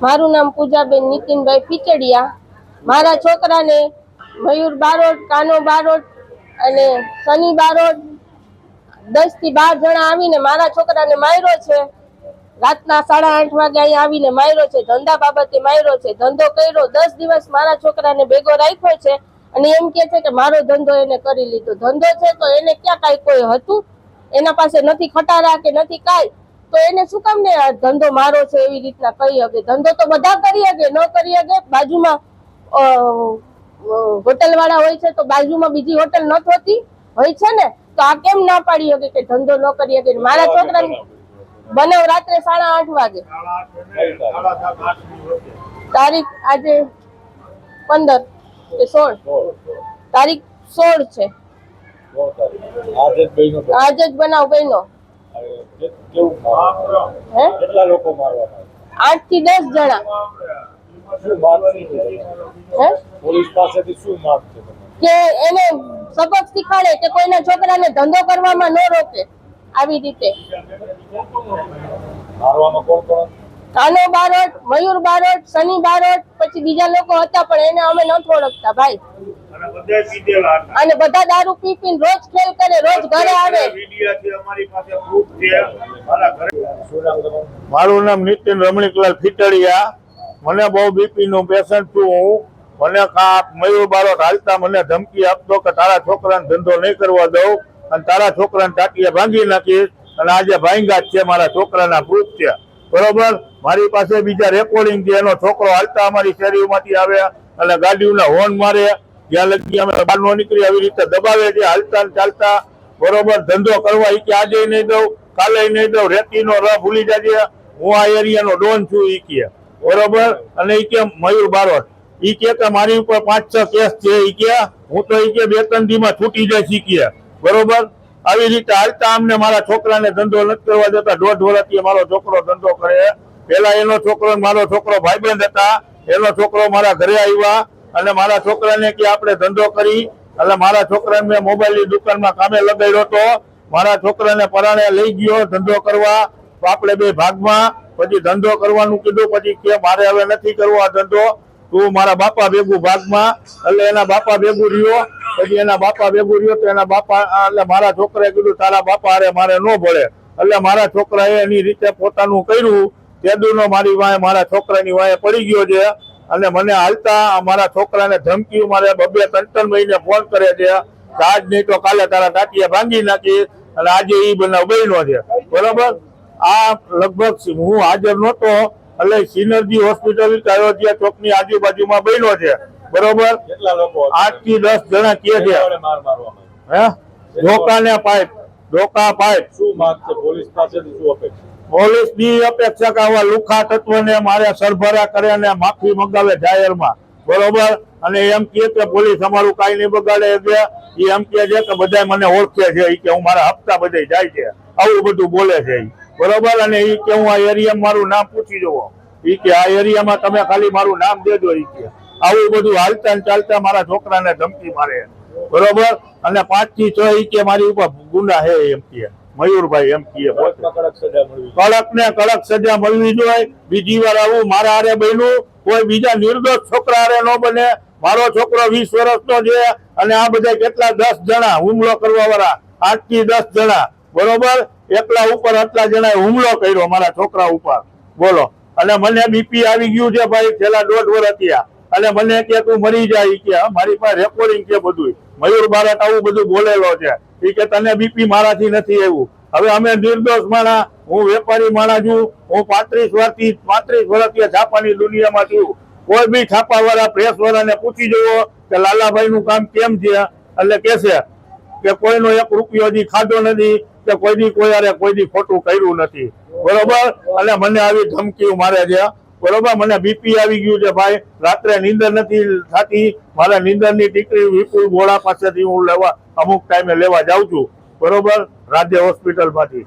મારું નામ પૂજાબેન નીતિનભાઈ પીચડિયા. મારા છોકરાને મયુર બારોટ, કાનો બારોટ અને સની બારોટ દસથી બાર જણા આવીને મારા છોકરાને માર્યો છે. રાતના સાડા આઠ વાગે અહીંયા આવીને માર્યો છે. ધંધા બાબતે માર્યો છે. ધંધો કર્યો. દસ દિવસ મારા છોકરાને ભેગો રાખ્યો છે અને એમ કે છે કે મારો ધંધો એને કરી લીધો. ધંધો છે તો એને ક્યાં કાંઈ કોઈ હતું? એના પાસે નથી ખટારા કે નથી કાંઈ? તો એને શું કામ ને ધંધો મારો છે એવી રીતના કહી શકે ધંધો તો બધા કરી શકે ન કરી શકે બાજુમાં હોટલ વાળા હોય છે તો બાજુમાં બીજી હોટલ ન હોતી હોય છે ને તો આ કેમ ના પાડી શકે કે ધંધો ન કરી શકે મારા છોકરા બનાવ રાત્રે સાડા આઠ વાગે તારીખ? આજે પંદર કે સોળ. તારીખ સોળ છે. આજે જ બનાવ બન્યો કેટલા લોકો આઠથી દસ જણા. શું માગ છે? હે? પોલીસ પાસેથી શું માગ છે કે એને સબક શીખવાડે કે કોઈના છોકરાને ધંધો કરવામાં ન રોકે આવી રીતે. કાનો બારોટ મયુર બારોટ સની બારોટ પછી બીજા લોકો હતા પણ એને અમે નથી ઓળખતા ભાઈ. અને બધા દારૂ પી પીને રોજ ખેલ કરે રોજ ઘરે આવે. વીડિયો છે અમારી પાસે પ્રૂફ છે મારા નામ તમારું મારું નામ નીતિન રમણીકલાલ ફીટડિયા. મને બહુ બીપી નું પેશન્ટ છું હું. મને કા મયુર બારોટ હાલતા મને ધમકી આપતો કે તારા છોકરાને ધંધો નહીં કરવા દઉં અને તારા છોકરાને ટાંકીએ ભાંગી નાખીશ અને આજે ભાંગા જ છે મારા છોકરાના પ્રૂફ છે. બરોબર? મારી પાસે બીજા રેકોર્ડિંગ છે. એનો છોકરો હાલતા અમારી શેરીમાંથી આવે અને ગાડીઓના હોર્ન મારે. જ્યાં લગી અમે બહાર નો નીકળી આવી રીતે દબાવે છે, હાલતા ચાલતા બરોબર ધંધો કરવા ઈ કે આજે નહીં દઉં, કાલે નહીં દઉં રેતીનો રહ ભૂલી જાજે. હું આ એરિયાનો ડોન છું ઈ કે. બરોબર? અને ઈ કે મયુર બારોટ. ઈ કે મારી ઉપર પાંચ છ કેસ છે ઈ કે. હું તો ઈ કે બે ત્રણ દીમાં છૂટી જાય શીખીએ બરોબર? આવી રીતે હાલતા અમને મારા છોકરાને ધંધો નથી કરવા દેતા. દોઢ વર્ષથી મારો છોકરો ધંધો કરે. પેલા એનો છોકરો મારો છોકરો ભાઈબંધ હતા. એનો છોકરો મારા ઘરે આવ્યા. અને મારા છોકરાને કે આપણે ધંધો કરી, એટલે મારા છોકરાને મેં મોબાઈલની દુકાનમાં કામે લગાડ્યો હતો. મારા છોકરાને પરાણે લઈ ગયો ધંધો કરવા, તો આપણે બે ભાગમાં. પછી ધંધો કરવાનું કીધું, પછી કે મારે હવે નથી કરવો આ ધંધો. તું મારા બાપા ભેગું ભાગમાં. એટલે એના બાપા ભેગું રહ્યો. પછી એના બાપા ભેગું રહ્યો તો એના બાપા એટલે મારા છોકરાએ કીધું, તારા બાપા અરે મારે ન ભળે એટલે મારા છોકરાએ એની રીતે પોતાનું કર્યું. તેદુનો મારી વાંહે મારા છોકરાની વાંહે પડી ગયો છે. અને મને હાલતા મારા છોકરાને ધમકી મારે બબે ત્રણ ત્રણ મહિને ફોન કરે છે આજ નહીં તો કાલે તારા ટાટિયા ભાંગી નાખી અને આજે એ બનાવ બન્યો છે. બરોબર? આ લગભગ હું હાજર નહોતો એટલે સિનર્જી હોસ્પિટલ અયોધ્યા ચોકની આજુબાજુમાં બન્યો છે. બરોબર? કેટલા લોકો હતા? આઠથી દસ જણા કે છે? હે? ધોકા ને પાઇપ. ડોકા પાઇપ. શું માગ છે? પોલીસ પાસે શું અપેક્ષા? પોલીસની અપેક્ષા કે આવા લુખા તત્વને મારે સરભરા કરે અને માફી મંગાવે જાહેરમાં. બરોબર? અને એમ કે પોલીસ અમારું કાંઈ નહીં બગાડે એટલે એ એમ કહે છે કે બધા મને ઓળખે છે. એ કે હું મારા હપ્તા બધે જાય છે. આવું બધું બોલે છે એ બરોબર? અને એ કે હું આ એરિયામાં મારું નામ પૂછી જુઓ એ કે આ એરિયામાં તમે ખાલી મારું નામ દેજો એ કે. આવું બધું હાલતા ચાલતા મારા છોકરાને ધમકી મારે. બરોબર? અને પાંચથી છ ઈ કે મારી ઉપર ગુંડા હે એમ કે મયુરભાઈ એમ કીએ કડક ને કડક સજા મળવી જોઈએ. બીજી વાર આવું મારા હારે બન્યું. કોઈ બીજા નિર્દોષ છોકરા હારે ન બને. મારો છોકરો વીસ વર્ષનો છે અને આ બધા કેટલા દસ જણા હુમલો કરવા વાળા આઠથી દસ જણા. બરોબર? એકલા ઉપર આટલા જણાએ હુમલો કર્યો મારા છોકરા ઉપર. બોલો. અને મને બીપી આવી ગયું છે ભાઈ છેલ્લા દોઢ વર્ષ થયા. અને મને કે તું મરી જાય કે. મારી પાસે રેકોર્ડિંગ છે બધું મયુર બારટ આવું બધું બોલેલો છે. ઈ કે તને બીપી મારાથી નથી એવું. હવે અમે નિર્દોષ માણા હું વેપારી માણા છું. હું પાંત્રીસ વર્ષથી પાંત્રીસ વર્ષથી છાપાની દુનિયામાં છું. કોઈ બી છાપા વાળા પ્રેસ વાળાને પૂછી જુઓ કે લાલાભાઈ નું કામ કેમ છે? એટલે કેસે કે કોઈનો એક રૂપિયો હજી ખાધો નથી કે કોઈ દી કોઈ કોઈ દી ખોટું કર્યું નથી. બરોબર? અને મને આવી ધમકીઓ મારે છે. બરોબર, મને બીપી આવી ગયું છે ભાઈ. રાત્રે નીંદર નથી થતી. મારા નીંદરની ટીકરી વિપુલ ગોળા પાસેથી હું લેવા, અમુક ટાઈમે લેવા જાઉં છું. બરોબર? રાજ્ય હોસ્પિટલમાંથી.